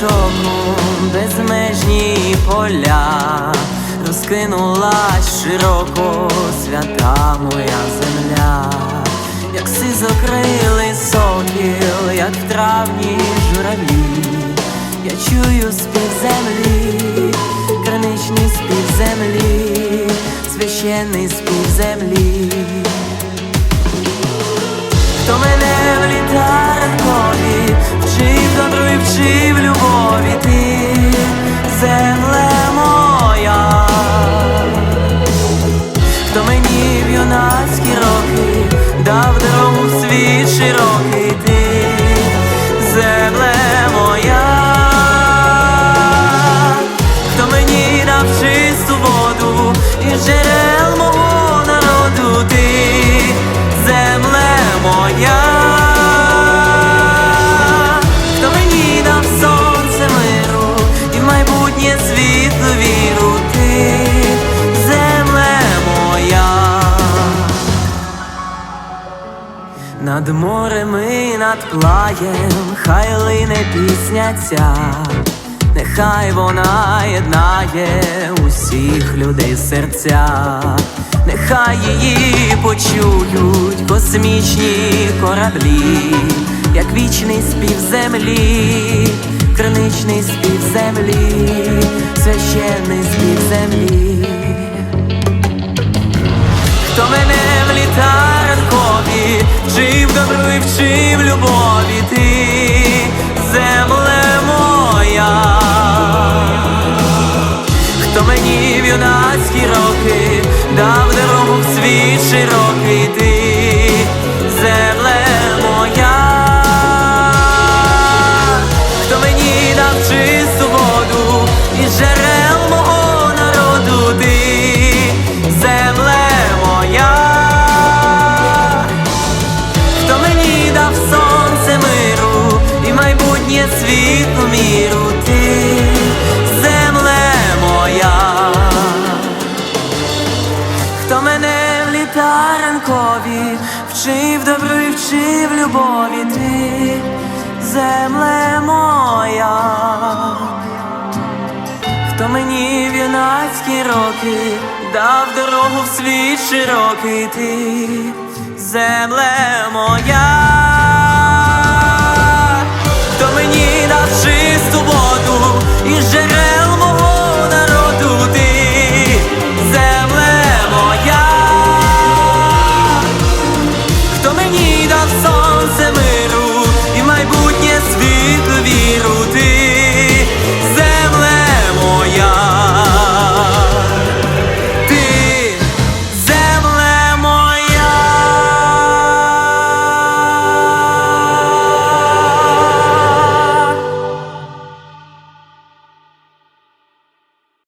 шоку безмежні поля, розкинулась широко свята моя земля, як си закрили сокіл, як в травні журавлі, я чую спів землі, криничний спів землі, священний спів землі. Земле моя, хто мені в юнацькі роки дав дорогу в світ широкий Над морем і над плаєм хай лине пісня ця, нехай вона єднає усіх людей серця, нехай її почують космічні кораблі, як вічний спів землі, криничний спів землі, священний спів землі. Хто мене в літаркові вчив добру і любові ти, земле моя, хто мені в юнацькі роки дав дорогу в світ широкий ти, світлу міру ти, земле моя, хто мене в літаранкові вчив добру і вчив любові ти, земле моя. Хто мені в юнацькі роки дав дорогу в світ широкий ти, земле моя,